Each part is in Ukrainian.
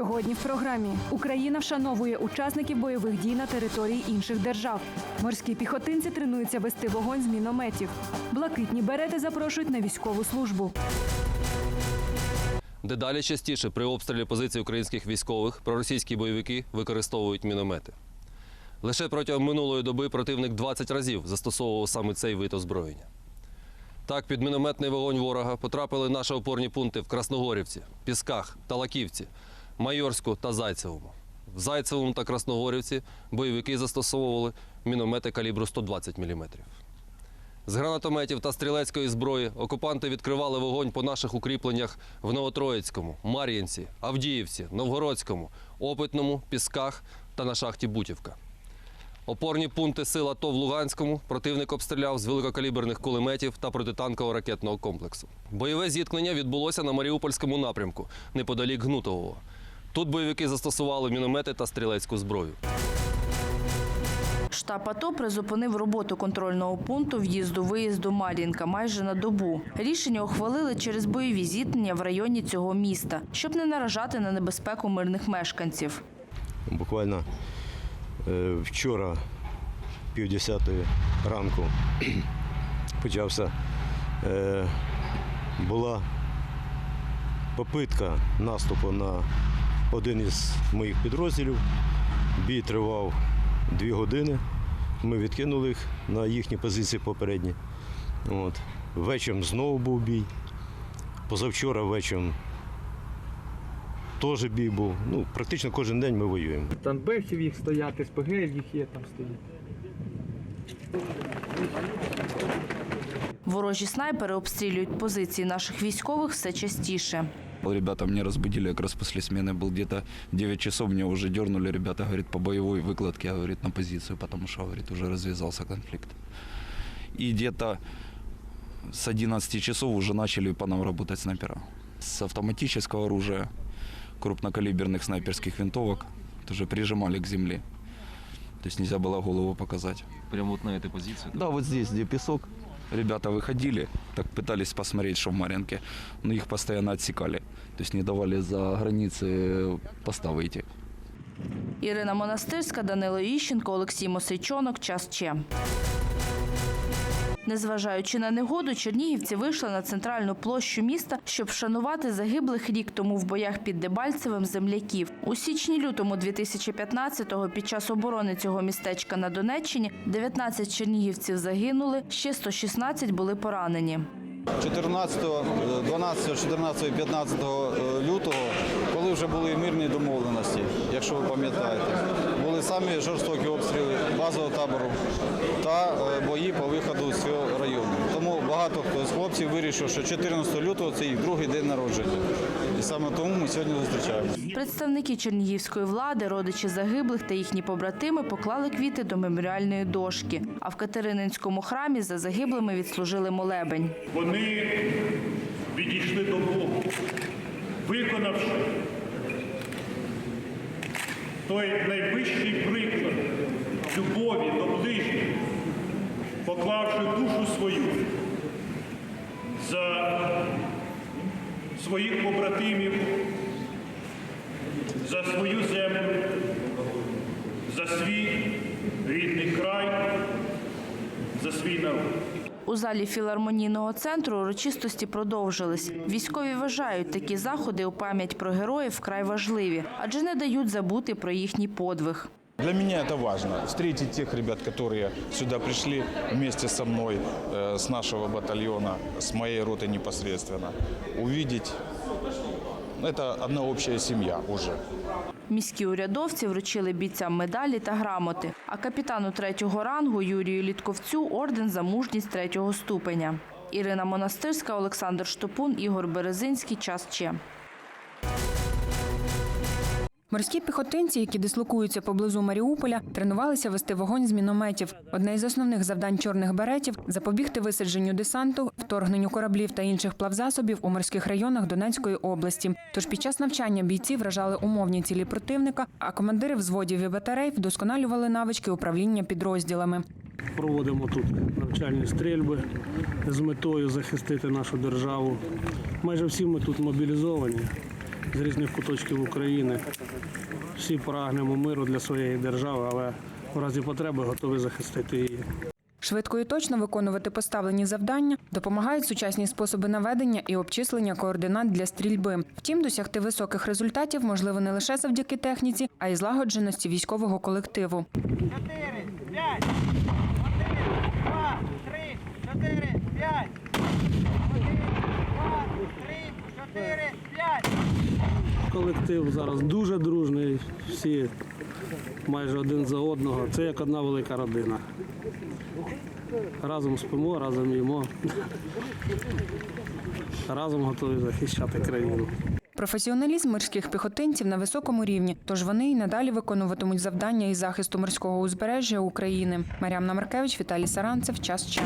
Сьогодні в програмі Україна вшановує учасників бойових дій на території інших держав. Морські піхотинці тренуються вести вогонь з мінометів. Блакитні берети запрошують на військову службу. Дедалі частіше при обстрілі позицій українських військових проросійські бойовики використовують міномети. Лише протягом минулої доби противник 20 разів застосовував саме цей вид озброєння. Так, під мінометний вогонь ворога потрапили наші опорні пункти в Красногорівці, Пісках, Талаківці, Майорську та Зайцевому. В Зайцевому та Красногорівці бойовики застосовували міномети калібру 120 мм. З гранатометів та стрілецької зброї окупанти відкривали вогонь по наших укріпленнях в Новотроїцькому, Мар'їнці, Авдіївці, Новгородському, Опитному, Пісках та на шахті Бутівка. Опорні пункти сил АТО в Луганському противник обстріляв з великокаліберних кулеметів та протитанкового ракетного комплексу. Бойове зіткнення відбулося на Маріупольському напрямку, неподалік Гнутового. Тут бойовики застосували міномети та стрілецьку зброю. Штаб АТО призупинив роботу контрольного пункту в'їзду-виїзду Мар'їнка майже на добу. Рішення ухвалили через бойові зіткнення в районі цього міста, щоб не наражати на небезпеку мирних мешканців. Буквально е, вчора, півдесятої ранку, почався, е, була попитка наступу на один із моїх підрозділів. Бій тривав дві години. Ми відкинули їх на їхні позиції попередні. От. Вечором знову був бій. Позавчора вечором теж бій був. Ну, практично кожен день ми воюємо. Танбехів їх стоять, СПГ їх є там стоїть. Ворожі снайпери обстрілюють позиції наших військових все частіше. Ребята меня разбудили, как раз после смены был где-то 9 часов, меня уже дернули, ребята, говорит, по боевой выкладке, говорит, на позицию, потому что, говорит, уже развязался конфликт. И где-то с 11 часов уже начали по нам работать снайпера. С автоматического оружия, крупнокалиберных снайперских винтовок, тоже прижимали к земле. То есть нельзя было голову показать. Прямо от на этой позиції. Да, вот здесь, где песок, ребята выходили, так пытались посмотреть, что в Марьинке, но их постоянно отсекали. То есть не давали за границы поста выйти. Ірина Монастирська, Данило Іщенко, Олексій Мосейчонок. Час Че. Незважаючи на негоду, чернігівці вийшли на центральну площу міста, щоб вшанувати загиблих рік тому в боях під Дебальцевим земляків. У січні-лютому 2015-го під час оборони цього містечка на Донеччині 19 чернігівців загинули, ще 116 були поранені. 14, 12, 14, 15 лютого, коли вже були мирні домовленості, якщо ви пам'ятаєте, були самі жорстокі обстріли базового табору та е, бої по виходу з цього району. Тому багато хто з хлопців вирішив, що 14 лютого це їх другий день народження. І саме тому ми сьогодні зустрічаємося. Представники чернігівської влади, родичі загиблих та їхні побратими поклали квіти до меморіальної дошки. А в Катерининському храмі за загиблими відслужили молебень. Вони відійшли до Бога, виконавши той найвищий приклад любові до ближніх, поклавши душу свою за своїх побратимів, за свою землю, за свій рідний край, за свій народ. У залі філармонійного центру урочистості продовжились. Військові вважають такі заходи у пам'ять про героїв вкрай важливі, адже не дають забути про їхній подвиг. Для меня это важно. Встретить тех ребят, которые сюда пришли вместе со мной, э, с нашего батальона, с моей роты непосредственно. Увидеть. Это одна общая семья уже. Міські урядовці вручили бійцям медалі та грамоти, а капітану третього рангу Юрію Літковцю орден за мужність третього ступеня. Ірина Монастирська, Олександр Штопун, Ігор Березинський. Час Че. Морські піхотинці, які дислокуються поблизу Маріуполя, тренувалися вести вогонь з мінометів. Одне із основних завдань чорних беретів запобігти висадженню десанту, вторгненню кораблів та інших плавзасобів у морських районах Донецької області. Тож під час навчання бійці вражали умовні цілі противника, а командири взводів і батарей вдосконалювали навички управління підрозділами. Проводимо тут навчальні стрільби з метою захистити нашу державу. Майже всі ми тут мобілізовані. З різних куточків України. Всі прагнемо миру для своєї держави, але в разі потреби готові захистити її. Швидко і точно виконувати поставлені завдання допомагають сучасні способи наведення і обчислення координат для стрільби. Втім, досягти високих результатів можливо не лише завдяки техніці, а й злагодженості військового колективу. Чотири, п'ять, один, два, три, чотири, п'ять. Один, два, три, чотири. Колектив зараз дуже дружний, всі майже один за одного. Це як одна велика родина. Разом спимо, разом їмо. Разом готові захищати країну. Професіоналізм морських піхотинців на високому рівні, тож вони й надалі виконуватимуть завдання із захисту морського узбережжя України. Мар'яна Маркевич, Віталій Саранцев. Час ще.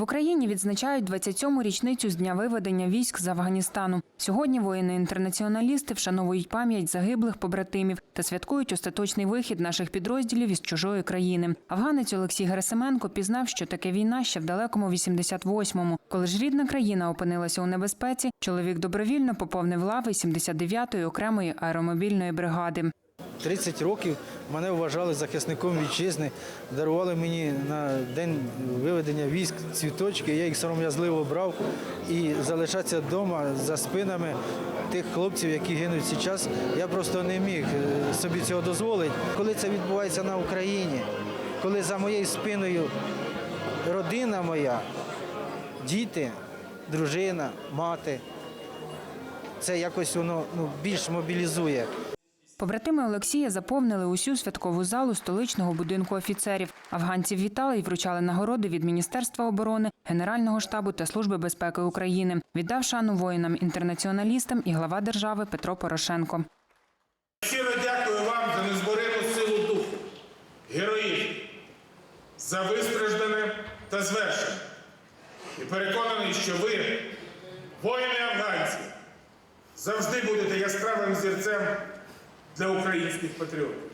В Україні відзначають 27-му річницю з дня виведення військ з Афганістану. Сьогодні воїни-інтернаціоналісти вшановують пам'ять загиблих побратимів та святкують остаточний вихід наших підрозділів із чужої країни. Афганець Олексій Герасименко пізнав, що таке війна ще в далекому 88-му. Коли ж рідна країна опинилася у небезпеці, чоловік добровільно поповнив лави 79-ї окремої аеромобільної бригади. 30 років мене вважали захисником вітчизни, дарували мені на день виведення військ цвіточки. Я їх сором'язливо брав і залишатися вдома за спинами тих хлопців, які гинуть зараз. Я просто не міг е, собі цього дозволити. Коли це відбувається на Україні, коли за моєю спиною родина моя, діти, дружина, мати, це якось воно ну, більш мобілізує. Побратими Олексія заповнили усю святкову залу столичного будинку офіцерів. Афганців вітали і вручали нагороди від Міністерства оборони, Генерального штабу та Служби безпеки України. Віддав шану воїнам-інтернаціоналістам і глава держави Петро Порошенко. Щиро дякую вам за незборену силу духу, героїзм, за вистраждане та звершене. І переконаний, що ви, воїни афганці, завжди будете яскравим зірцем для українських патріотів.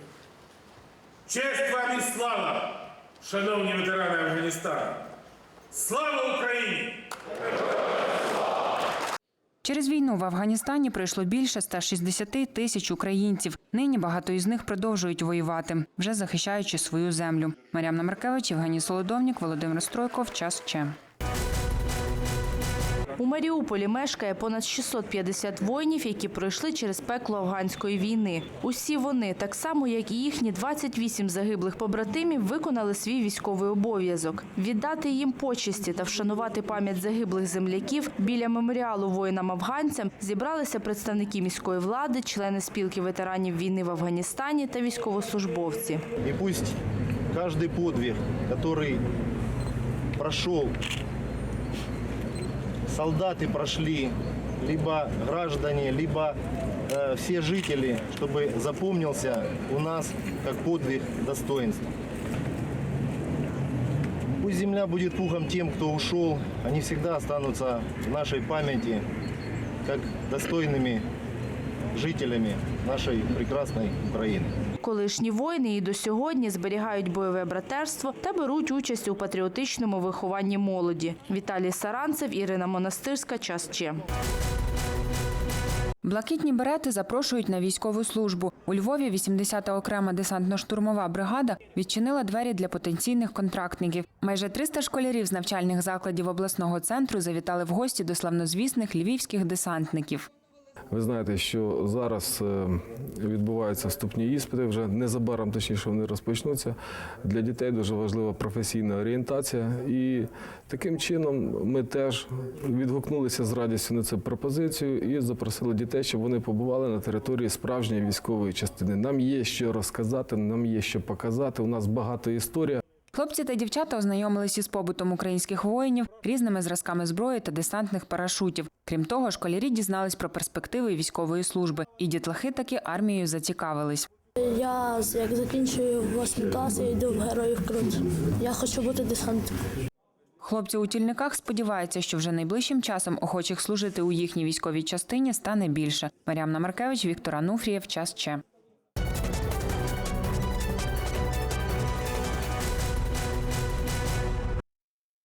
Честь вам і слава, шановні ветерани Афганістану! Слава Україні! Через війну в Афганістані пройшло більше 160 тисяч українців. Нині багато із них продовжують воювати, вже захищаючи свою землю. Мар'яна Маркевич, Євгеній Солодовнік, Володимир Стройков. Час ще. У Маріуполі мешкає понад 650 воїнів, які пройшли через пекло афганської війни. Усі вони, так само як і їхні 28 загиблих побратимів, виконали свій військовий обов'язок. Віддати їм почесті та вшанувати пам'ять загиблих земляків біля меморіалу воїнам-афганцям зібралися представники міської влади, члени спілки ветеранів війни в Афганістані та військовослужбовці. И пусть каждый подвиг, который прошел, солдаты прошли, либо граждане, либо э, все жители, чтобы запомнился у нас как подвиг достоинства. Пусть земля будет пухом тем, кто ушел, они всегда останутся в нашей памяти как достойными жителями нашей прекрасной Украины. Колишні воїни і до сьогодні зберігають бойове братерство та беруть участь у патріотичному вихованні молоді. Віталій Саранцев, Ірина Монастирська. Час Че. Блакитні берети запрошують на військову службу. У Львові 80-та окрема десантно-штурмова бригада відчинила двері для потенційних контрактників. Майже 300 школярів з навчальних закладів обласного центру завітали в гості до славнозвісних львівських десантників. Ви знаєте, що зараз е, відбуваються вступні іспити. Вже незабаром, точніше, вони розпочнуться. Для дітей дуже важлива професійна орієнтація. І таким чином ми теж відгукнулися з радістю на цю пропозицію і запросили дітей, щоб вони побували на території справжньої військової частини. Нам є що розказати, нам є що показати. У нас багато історія. Хлопці та дівчата ознайомилися із побутом українських воїнів, різними зразками зброї та десантних парашутів. Крім того, школярі дізнались про перспективи військової служби, і дітлахи таки армією зацікавились. Я як закінчую 8 клас, я йду в героїв крут. Я хочу бути десантом. Хлопці у тільниках сподіваються, що вже найближчим часом охочих служити у їхній військовій частині стане більше. Мар'яна Маркевич, Віктор Ануфрієв. Час ще.